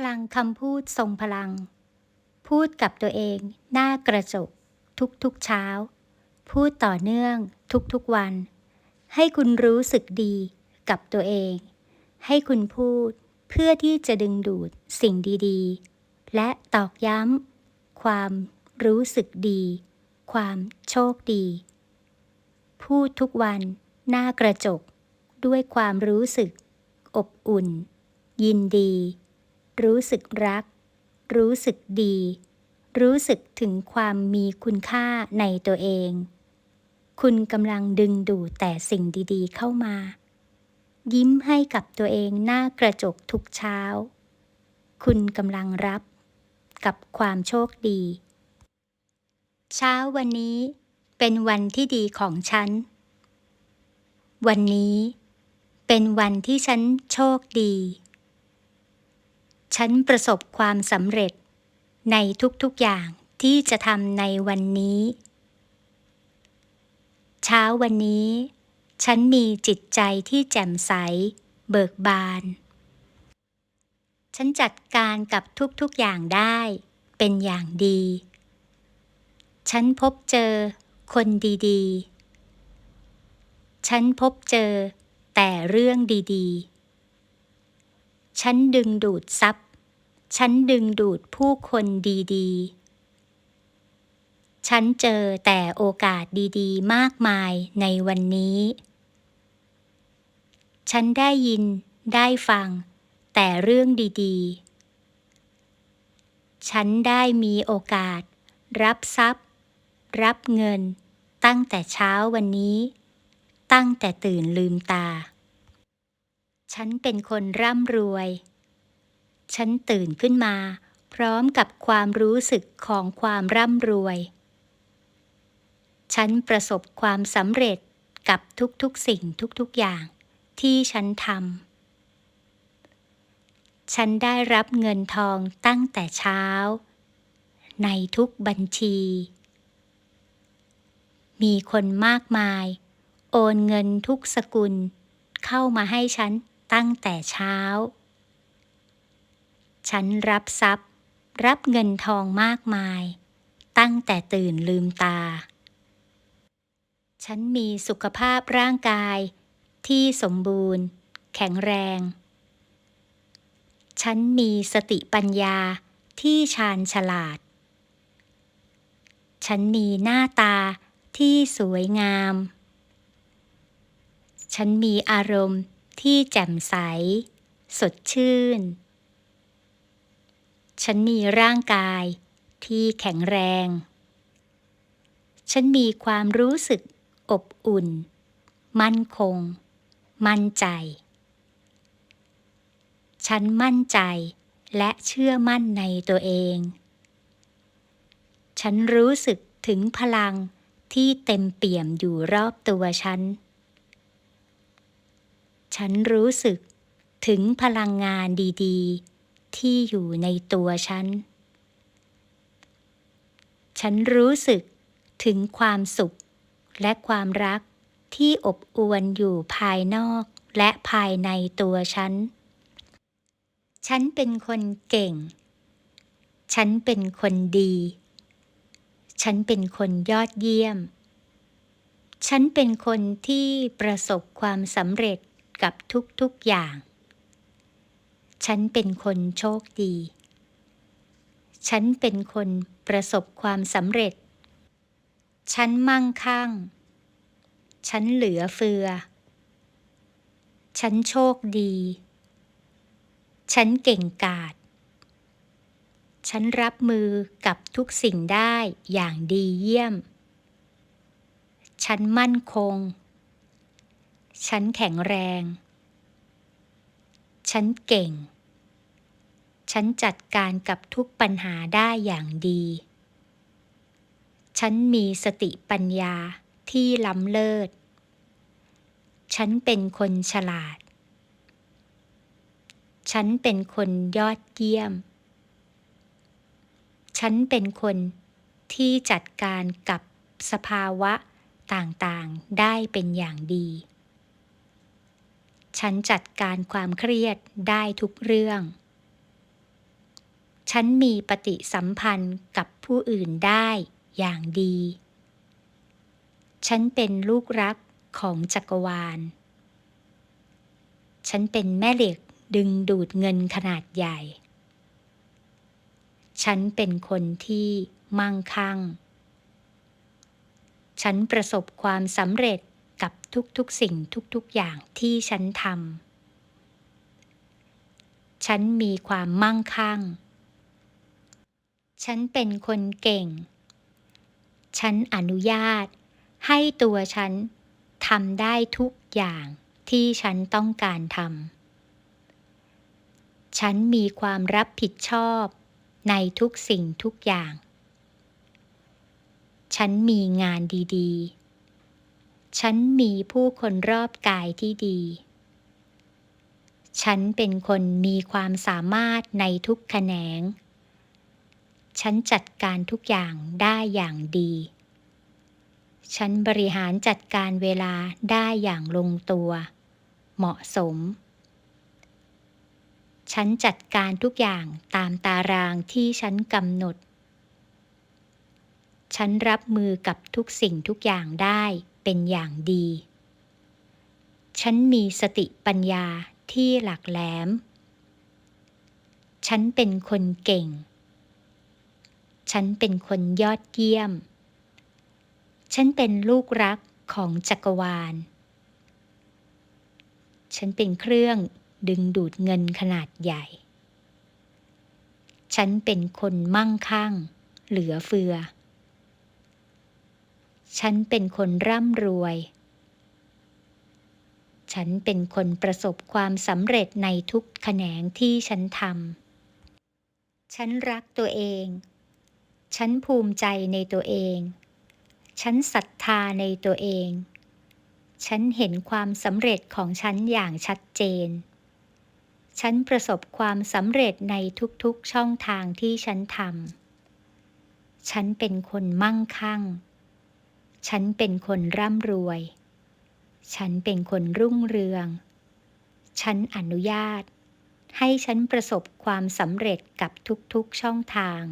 พลังคำพูดทรงพลัง พูดกับตัวเองหน้ากระจก ทุกๆเช้า พูดต่อเนื่องทุกๆวัน ให้คุณรู้สึกดีกับตัวเอง ให้คุณพูดเพื่อที่จะดึงดูดสิ่งดีๆ และตอกย้ำความรู้สึกดี ความโชคดี พูดทุกวัน หน้ากระจก ด้วยความรู้สึก อบอุ่น ยินดี รู้สึกรัก รู้สึกดี รู้สึกถึงความมีคุณค่าในตัวเอง คุณกำลังดึงดูดแต่สิ่งดีๆ เข้ามา ยิ้มให้กับตัวเองหน้ากระจกทุกเช้า คุณกำลังรับ กับความโชคดี เช้าวันนี้เป็นวันที่ดีของฉัน วันนี้เป็นวันที่ฉันโชคดี ฉันประสบความสำเร็จ ในทุกๆอย่างที่จะทำในวันนี้ เช้าวันนี้ ฉันมีจิตใจที่แจ่มใส เบิกบาน ฉันจัดการกับทุกๆอย่างได้เป็นอย่างดี ฉันพบเจอคนดีๆ ฉันพบเจอแต่เรื่องดีๆ ฉันดึงดูดทรัพย์ ฉันดึงดูดผู้คนดีๆ ฉันเจอแต่โอกาสดีๆ มากมายในวันนี้ ฉันได้ยินได้ฟัง แต่เรื่องดีๆ ฉันได้มีโอกาส รับทรัพย์ รับเงิน ตั้งแต่เช้าวันนี้ ตั้งแต่ตื่นลืมตา ฉันเป็นคนร่ำรวย ฉันตื่นขึ้นมา พร้อมกับความรู้สึกของความร่ำรวย ฉันประสบความสำเร็จกับทุกๆสิ่งทุกๆอย่างที่ฉันทำ ฉันได้รับเงินทองตั้งแต่เช้า ในทุกบัญชี มีคนมากมาย โอนเงินทุกสกุล เข้ามาให้ฉันตั้งแต่เช้า ฉันรับทรัพย์ รับเงินทองมากมาย ตั้งแต่ตื่นลืมตา ฉันมีสุขภาพร่างกาย ที่สมบูรณ์ แข็งแรง ฉันมีสติปัญญาที่ชาญฉลาด ฉันมีหน้าตาที่สวยงาม ฉันมีอารมณ์ที่แจ่มใส สดชื่น ฉันมีร่างกายที่แข็งแรง ฉันมีความรู้สึกอบอุ่น มั่นคง มั่นใจ ฉันมั่นใจและเชื่อมั่นในตัวเอง ฉันรู้สึกถึงพลังที่เต็มเปี่ยมอยู่รอบตัวฉัน ฉันรู้สึกถึงพลังงานดี ๆ ที่อยู่ในตัวฉัน ฉันรู้สึกถึงความสุขและความรักที่อบอวลอยู่ภายนอกและภายในตัวฉัน ฉันเป็นคนเก่ง ฉันเป็นคนดี ฉันเป็นคนยอดเยี่ยม ฉันเป็นคนที่ประสบความสำเร็จกับทุกๆอย่าง ฉันเป็นคนโชคดี ฉันเป็นคนประสบความสำเร็จ ฉันมั่งคั่ง ฉันเหลือเฟือ ฉันโชคดี ฉันเก่งกาจ ฉันรับมือกับทุกสิ่งได้อย่างดีเยี่ยม ฉันมั่นคง ฉันแข็งแรง ฉันเก่ง ฉันจัดการกับทุกปัญหาได้อย่างดี ฉันมีสติปัญญาที่ล้ำเลิศ ฉันเป็นคนฉลาด ฉันเป็นคนยอดเยี่ยม ฉันเป็นคนที่จัดการกับสภาวะต่างๆได้เป็นอย่างดี ฉันจัดการความเครียดได้ทุกเรื่อง ฉันมีปฏิสัมพันธ์กับผู้อื่นได้อย่างดี ฉันเป็นลูกรักของจักรวาล ฉันเป็นแม่เหล็กดึงดูดเงินขนาดใหญ่ ฉันเป็นคนที่มั่งคั่ง ฉันประสบความสำเร็จกับทุกๆสิ่งทุกๆอย่างที่ฉันทำ ฉันมีความมั่งคั่ง ฉันเป็นคนเก่ง ฉันอนุญาต ให้ตัวฉันทำได้ทุกอย่างที่ฉันต้องการทำ ฉันมีความรับผิดชอบในทุกสิ่งทุกอย่าง ฉันมีงานดีๆ ฉันมีผู้คนรอบกายที่ดี ฉันเป็นคนมีความสามารถในทุกแขนง ฉันจัดการทุกอย่างได้อย่างดี ฉันบริหารจัดการเวลาได้อย่างลงตัว เหมาะสม ฉันจัดการทุกอย่างตามตารางที่ฉันกำหนด ฉันรับมือกับทุกสิ่งทุกอย่างได้เป็นอย่างดี ฉันมีสติปัญญาที่หลักแหลม ฉันเป็นคนเก่ง ฉันเป็นคนยอดเยี่ยม ฉันเป็นลูกรักของจักรวาล ฉันเป็นเครื่องดึงดูดเงินขนาดใหญ่ ฉันเป็นคนมั่งคั่ง เหลือเฟือ ฉันเป็นคนร่ำรวย ฉันเป็นคนประสบความสำเร็จในทุกแขนงที่ฉันทำฉันรักตัวเอง ฉันภูมิใจในตัวเอง ฉันศรัทธาในตัวเอง ฉันเห็นความสำเร็จของฉันอย่างชัดเจน ฉันประสบความสำเร็จในทุกๆช่องทางที่ฉันทำ ฉันเป็นคนมั่งคั่ง ฉันเป็นคนร่ำรวย ฉันเป็นคนรุ่งเรือง ฉันอนุญาต ให้ฉันประสบความสำเร็จกับทุกๆช่องทาง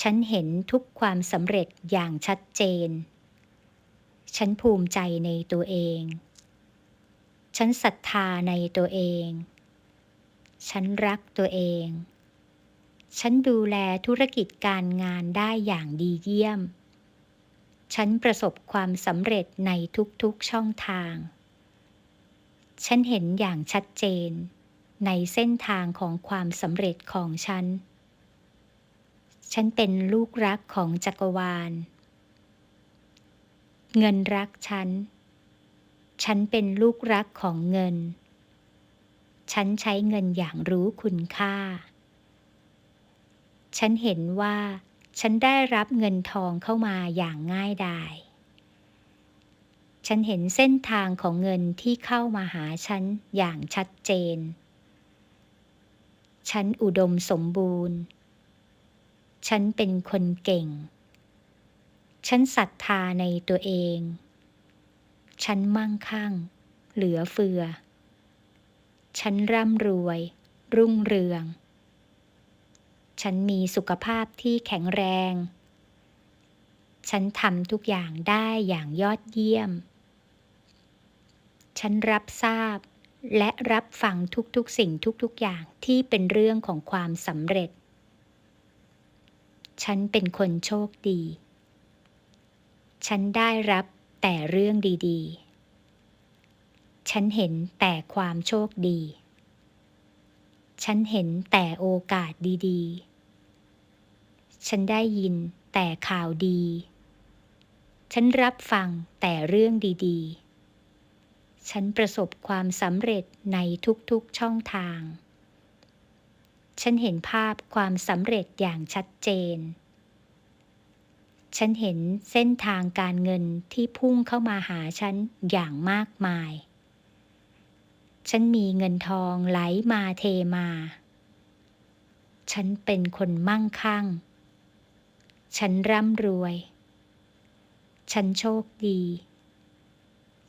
ฉันเห็นทุกความสำเร็จอย่างชัดเจน ฉันภูมิใจในตัวเอง ฉันศรัทธาในตัวเอง ฉันรักตัวเอง ฉันดูแลธุรกิจการงานได้อย่างดีเยี่ยม ฉันประสบความสำเร็จในทุกๆช่องทาง ฉันเห็นอย่างชัดเจน ในเส้นทางของความสำเร็จของฉัน ฉันเป็นลูกรักของจักรวาล เงินรักฉัน ฉันเป็นลูกรักของเงิน ฉันใช้เงินอย่างรู้คุณค่า ฉันเห็นว่าฉันได้รับเงินทองเข้ามาอย่างง่ายดาย ฉันเห็นเส้นทางของเงินที่เข้ามาหาฉันอย่างชัดเจน ฉันอุดมสมบูรณ์ ฉันเป็นคนเก่ง ฉันศรัทธาในตัวเอง ฉันมั่งคั่ง เหลือเฟือ ฉันร่ำรวย รุ่งเรือง ฉันมีสุขภาพที่แข็งแรง ฉันทำทุกอย่างได้อย่างยอดเยี่ยม ฉันรับทราบและรับฟังทุกๆสิ่งทุกๆอย่างที่เป็นเรื่องของความสำเร็จ ฉันเป็นคนโชคดี ฉันได้รับแต่เรื่องดีๆ ฉันเห็นแต่ความโชคดี ฉันเห็นแต่โอกาสดีๆ ฉันได้ยินแต่ข่าวดี ฉันรับฟังแต่เรื่องดีๆ ฉันประสบความสำเร็จในทุกๆช่องทาง ฉันเห็นภาพความสำเร็จอย่างชัดเจน ฉันเห็นเส้นทางการเงินที่พุ่งเข้ามาหาฉันอย่างมากมาย ฉันมีเงินทองไหลมาเทมา ฉันเป็นคนมั่งคั่ง ฉันร่ำรวย ฉันโชคดี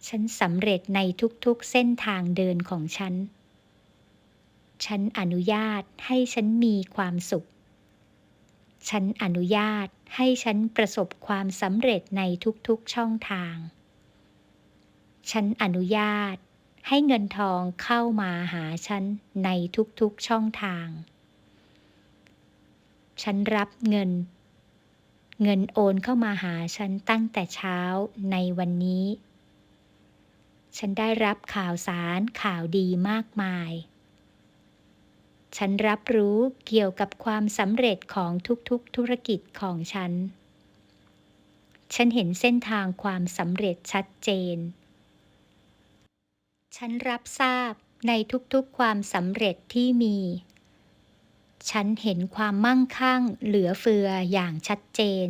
ฉันสำเร็จในทุกๆเส้นทางเดินของฉัน ฉันอนุญาตให้ฉันมีความสุข ฉันอนุญาตให้ฉันประสบความสำเร็จในทุกๆช่องทาง ฉันอนุญาตให้เงินทองเข้ามาหาฉันในทุกๆช่องทาง ฉันรับเงิน เงินโอนเข้ามาหาฉันตั้งแต่เช้าในวันนี้ ฉันได้รับข่าวสารข่าวดีมากมาย ฉันรับรู้เกี่ยวกับความสำเร็จของทุกๆ ธุรกิจของฉัน ฉันเห็นเส้นทางความสำเร็จชัดเจน ฉันรับทราบในทุกๆ ความสำเร็จที่มี ฉันเห็นความมั่งคั่งเหลือเฟืออย่างชัดเจน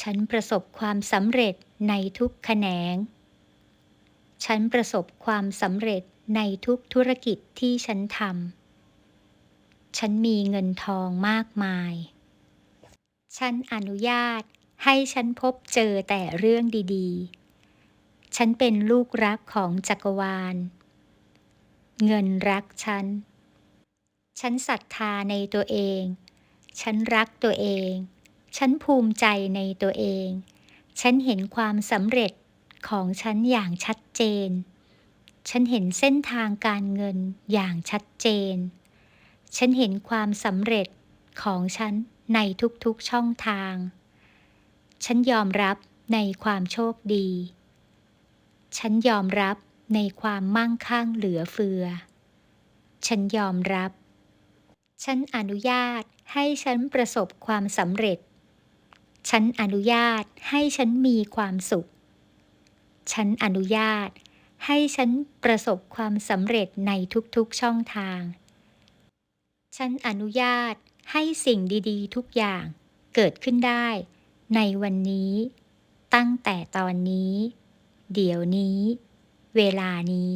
ฉันประสบความสำเร็จในทุกแขนง ฉันประสบความสำเร็จในทุกธุรกิจที่ฉันทำ ฉันมีเงินทองมากมาย ฉันอนุญาตให้ฉันพบเจอแต่เรื่องดีๆ ฉันเป็นลูกรักของจักรวาล เงินรักฉัน ฉันศรัทธาในตัวเอง ฉันรักตัวเอง ฉันภูมิใจในตัวเอง ฉันเห็นความสำเร็จของฉันอย่างชัดเจน ฉันเห็นเส้นทางการเงินอย่างชัดเจน ฉันเห็นความสำเร็จของฉันในทุกๆช่องทาง ฉันยอมรับในความโชคดี ฉันยอมรับในความมั่งคั่งเหลือเฟือ ฉันยอมรับ ฉันอนุญาตให้ฉันประสบความสำเร็จ ฉันอนุญาตให้ฉันมีความสุข ฉันอนุญาตให้ฉันประสบความสำเร็จในทุกๆช่องทาง ฉันอนุญาตให้สิ่งดีๆ ทุกอย่างเกิดขึ้นได้ ในวันนี้ ตั้งแต่ตอนนี้ เดี๋ยวนี้ เวลานี้